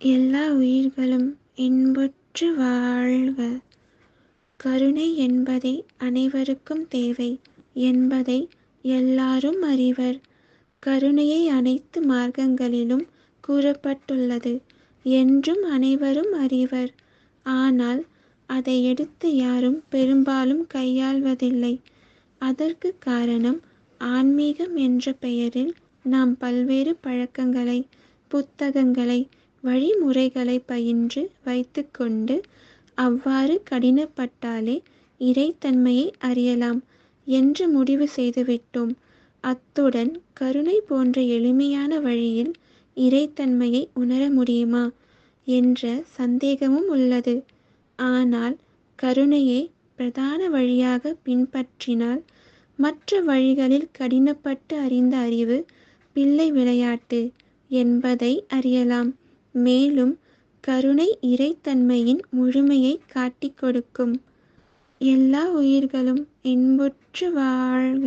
எல்லா உயிர்களும் இன்புற்று வாழ்க. கருணை என்பதை அனைவருக்கும் தேவை என்பதை எல்லாரும் அறிவர். கருணையை அனைத்து மார்க்கங்களிலும் கூறப்பட்டுள்ளது என்றும் அனைவரும் அறிவர். ஆனால் அதை எடுத்து யாரும் பெரும்பாலும் கையாள்வதில்லை. அதற்கு காரணம் ஆன்மீகம் என்ற பெயரில் நாம் பல்வேறு பழக்கங்களை புத்தகங்களை வழிமுறைகளை பயின்று வைத்துக்கொண்டு அவ்வாறு கடினப்பட்டாலே இறைத்தன்மையை அறியலாம் என்று முடிவு செய்துவிட்டோம். அத்துடன் கருணை போன்ற எளிமையான வழியில் இறைத்தன்மையை உணர முடியுமா என்ற சந்தேகமும் உள்ளது. ஆனால் கருணையை பிரதான வழியாக பின்பற்றினால் மற்ற வழிகளில் கடினப்பட்டு அறிந்த அறிவு பிள்ளை விளையாட்டு என்பதை அறியலாம். மேலும் கருணை இறைத்தன்மையின் முழுமையை காட்டிக் கொடுக்கும். எல்லா உயிர்களும் இன்புற்று வாழ்க.